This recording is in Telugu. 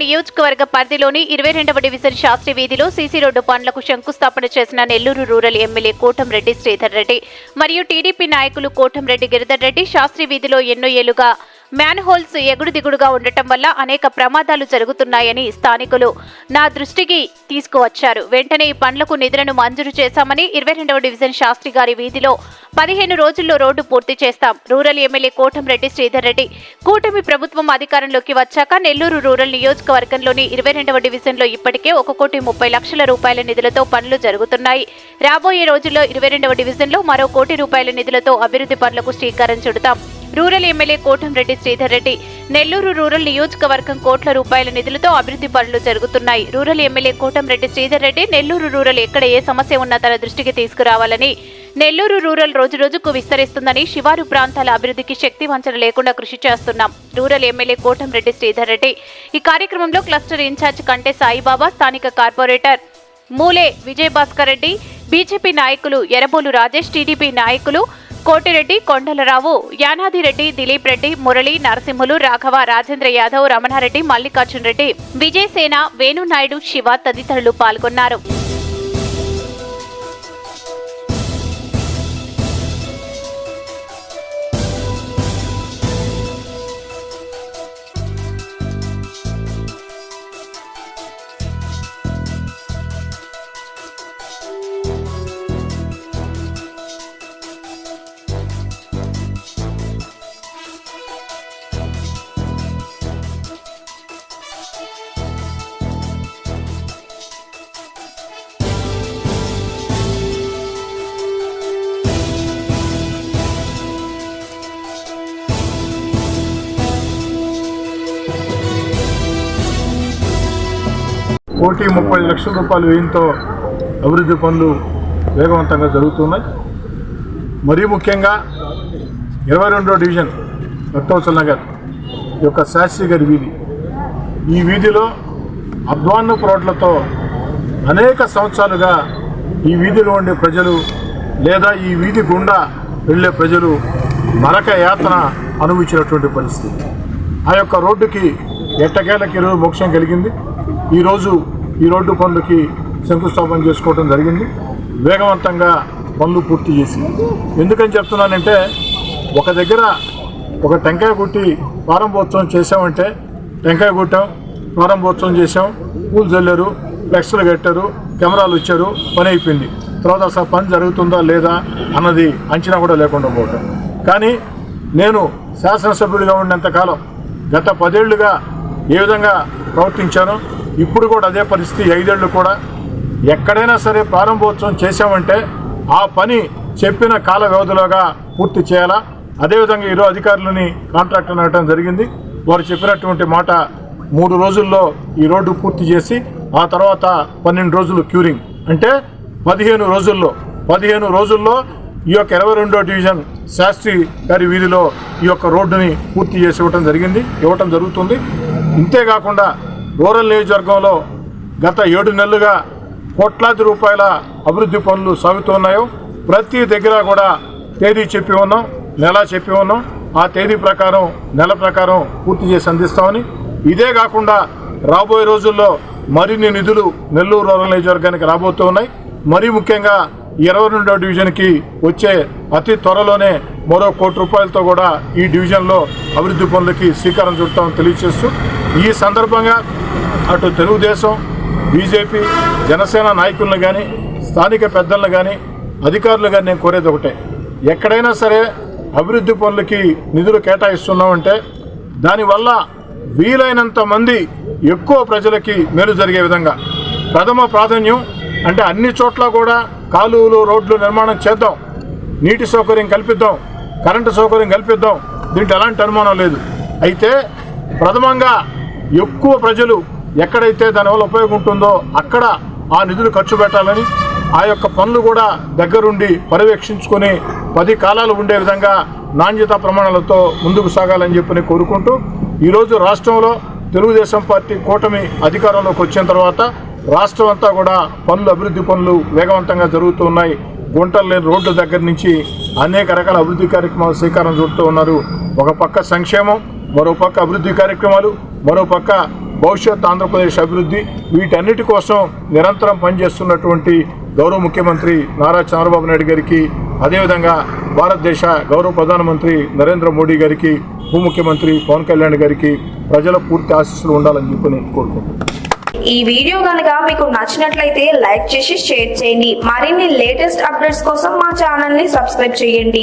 నియోజకవర్గ పరిధిలోని ఇరవై రెండవ డివిజన్ శాస్త్రి వీధిలో సీసీ రోడ్డు పనులకు శంకుస్థాపన చేసిన నెల్లూరు రూరల్ ఎమ్మెల్యే కోటంరెడ్డి శ్రీధర్ రెడ్డి మరియు టీడీపీ నాయకులు కోటంరెడ్డి గిరిధర్ రెడ్డి శాస్త్రి వీధిలో ఎన్నో ఏళ్ళుగా మ్యాన్ హోల్స్ ఎగుడు దిగుడుగా ఉండటం వల్ల అనేక ప్రమాదాలు జరుగుతున్నాయని స్థానికులు నా దృష్టికి తీసుకువచ్చారు. వెంటనే ఈ పనులకు నిధులను మంజూరు చేశామని ఇరవై రెండవ డివిజన్ శాస్త్రి గారి వీధిలో పదిహేను రోజుల్లో రోడ్డు పూర్తి చేస్తాం. రూరల్ ఎమ్మెల్యే కోటంరెడ్డి శ్రీధర్ రెడ్డి కూటమి ప్రభుత్వం అధికారంలోకి వచ్చాక నెల్లూరు రూరల్ నియోజకవర్గంలోని ఇరవై రెండవ డివిజన్లో ఇప్పటికే ఒక కోటి ముప్పై లక్షల రూపాయల నిధులతో పనులు జరుగుతున్నాయి. రాబోయే రోజుల్లో ఇరవై రెండవ డివిజన్లో మరో కోటి రూపాయల నిధులతో అభివృద్ధి పనులకు శ్రీకారం చుడతాం. Rural MLA Kotamreddy Sridhar Reddy. Nellore rural నియోజకవర్గం కోట్ల రూపాయల నిధులతో అభివృద్ధి పనులు జరుగుతున్నాయి. Rural MLA Kotamreddy Sridhar Reddy Nellore rural ఎక్కడ ఏ సమస్య ఉన్నా తన దృష్టికి తీసుకురావాలని నెల్లూరు రూరల్ రోజు రోజుకు విస్తరిస్తుందని శివారు ప్రాంతాల అభివృద్ధికి శక్తి వంచన లేకుండా కృషి చేస్తున్నాం. Rural MLA Kotamreddy Sridhar Reddy. ఈ కార్యక్రమంలో క్లస్టర్ ఇన్ఛార్జ్ కంటే సాయిబాబా స్థానిక కార్పొరేటర్ మూలే విజయభాస్కర్ రెడ్డి బీజేపీ నాయకులు ఎరబోలు రాజేష్ టీడీపీ నాయకులు కోటిరెడ్డి కొండలరావు యానాదిరెడ్డి దిలీప్ రెడ్డి మురళి నరసింహులు రాఘవ రాజేంద్ర యాదవ్ రమణారెడ్డి మల్లికార్జున్ రెడ్డి విజయసేన వేణునాయుడు శివ తదితరులు పాల్గొన్నారు. కోటి ముప్పై లక్షల రూపాయల వ్యయంతో అభివృద్ధి పనులు వేగవంతంగా జరుగుతున్నాయి. మరీ ముఖ్యంగా ఇరవై రెండో డివిజన్ భక్తవత్సల నగర్ ఈ యొక్క శాస్త్రి గారి వీధి. ఈ వీధిలో అధ్వాన్నపు రోడ్లతో అనేక సంవత్సరాలుగా ఈ వీధిలో ఉండే ప్రజలు లేదా ఈ వీధి గుండా వెళ్ళే ప్రజలు నరక యాతన అనుభవించినటువంటి పరిస్థితి. ఆ యొక్క రోడ్డుకి ఎట్టకేలకి ఇరవై మోక్షం కలిగింది. ఈరోజు ఈ రోడ్డు పనులకి శంకుస్థాపన చేసుకోవడం జరిగింది. వేగవంతంగా పనులు పూర్తి చేసి. ఎందుకని చెప్తున్నానంటే ఒక దగ్గర ఒక టెంకాయ కొట్టి ప్రారంభోత్సవం చేసామంటే టెంకాయ కొట్టాం ప్రారంభోత్సవం చేసాం పూలు చల్లారు ఫ్లెక్స్లు కట్టారు కెమెరాలు ఇచ్చారు పని అయిపోయింది. తర్వాత అసలు పని జరుగుతుందా లేదా అన్నది అంచనా కూడా లేకుండా పోవటం. కానీ నేను శాసనసభ్యుడిగా ఉన్నంతకాలం గత పదేళ్ళుగా ఏ విధంగా ప్రవర్తించానో ఇప్పుడు కూడా అదే పరిస్థితి ఐదేళ్ళు కూడా ఎక్కడైనా సరే ప్రారంభోత్సవం చేశామంటే ఆ పని చెప్పిన కాల వ్యవధిలోగా పూర్తి చేయాలా? అదేవిధంగా ఈరోజు అధికారులని కాంట్రాక్ట్ అడగడం జరిగింది. వారు చెప్పినటువంటి మాట మూడు రోజుల్లో ఈ రోడ్డు పూర్తి చేసి ఆ తర్వాత పన్నెండు రోజులు క్యూరింగ్. అంటే పదిహేను రోజుల్లో పదిహేను రోజుల్లో ఈ యొక్క ఇరవై రెండో డివిజన్ శాస్త్రి గారి వీధిలో ఈ యొక్క రోడ్డుని పూర్తి చేసి ఇవ్వటం జరిగింది. ఇవ్వటం జరుగుతుంది. ఇంతేకాకుండా రూరల్ నియోజకవర్గంలో గత ఏడు నెలలుగా కోట్లాది రూపాయల అభివృద్ధి పనులు సాగుతున్నాయో ప్రతి దగ్గర కూడా తేదీ చెప్పి ఉన్నాం నెల చెప్పి ఉన్నాం. ఆ తేదీ ప్రకారం నెల ప్రకారం పూర్తి చేసి అందిస్తామని. ఇదే కాకుండా రాబోయే రోజుల్లో మరిన్ని నిధులు నెల్లూరు రూరల్ నియోజకవర్గానికి రాబోతూ ఉన్నాయి. మరీ ముఖ్యంగా ఇరవై రెండో డివిజన్కి వచ్చే అతి త్వరలోనే మరో కోటి రూపాయలతో కూడా ఈ డివిజన్లో అభివృద్ధి పనులకి శ్రీకారం చుడతామని తెలియజేస్తూ ఈ సందర్భంగా అటు తెలుగుదేశం బీజేపీ జనసేన నాయకులను కానీ స్థానిక పెద్దలను కానీ అధికారులు కానీ నేను కోరేది ఒకటే. ఎక్కడైనా సరే అభివృద్ధి పనులకి నిధులు కేటాయిస్తున్నామంటే దానివల్ల వీలైనంత మంది ఎక్కువ ప్రజలకి మేలు జరిగే విధంగా. ప్రథమ ప్రాధాన్యం అంటే అన్ని చోట్ల కూడా కాలువలు రోడ్లు నిర్మాణం చేద్దాం. నీటి సౌకర్యం కల్పిద్దాం. కరెంటు సౌకర్యం కల్పిద్దాం. దీంట్లో ఎలాంటి అనుమానం లేదు. అయితే ప్రథమంగా ఎక్కువ ప్రజలు ఎక్కడైతే దానివల్ల ఉపయోగం ఉంటుందో అక్కడ ఆ నిధులు ఖర్చు పెట్టాలని ఆ యొక్క పనులు కూడా దగ్గరుండి పర్యవేక్షించుకొని పది కాలాలు ఉండే విధంగా నాణ్యత ప్రమాణాలతో ముందుకు సాగాలని చెప్పి కోరుకుంటూ ఈరోజు రాష్ట్రంలో తెలుగుదేశం పార్టీ కూటమి అధికారంలోకి వచ్చిన తర్వాత రాష్ట్రం అంతా కూడా పనులు అభివృద్ధి పనులు వేగవంతంగా జరుగుతూ ఉన్నాయి. గుంటలు లేని రోడ్ల దగ్గర నుంచి అనేక రకాల అభివృద్ధి కార్యక్రమాలు శ్రీకారం చుడుతూ ఉన్నారు. ఒక పక్క సంక్షేమం మరో పక్క అభివృద్ధి కార్యక్రమాలు మరోపక్క భవిష్యత్ ఆంధ్రప్రదేశ్ అభివృద్ధి వీటన్నిటి కోసం నిరంతరం పనిచేస్తున్నటువంటి గౌరవ ముఖ్యమంత్రి నారా చంద్రబాబు నాయుడు గారికి అదేవిధంగా భారతదేశ గౌరవ ప్రధానమంత్రి నరేంద్ర మోడీ గారికి ఉప ముఖ్యమంత్రి పవన్ కళ్యాణ్ గారికి ప్రజల పూర్తి ఆశీస్సులు ఉండాలని చెప్పి కోరుకుంటున్నాను. ఈ వీడియో కనుక మీకు నచ్చినట్లయితే లైక్ చేసి షేర్ చేయండి. మరిన్ని లేటెస్ట్ అప్డేట్స్ కోసం మా ఛానల్ని సబ్స్క్రైబ్ చేయండి.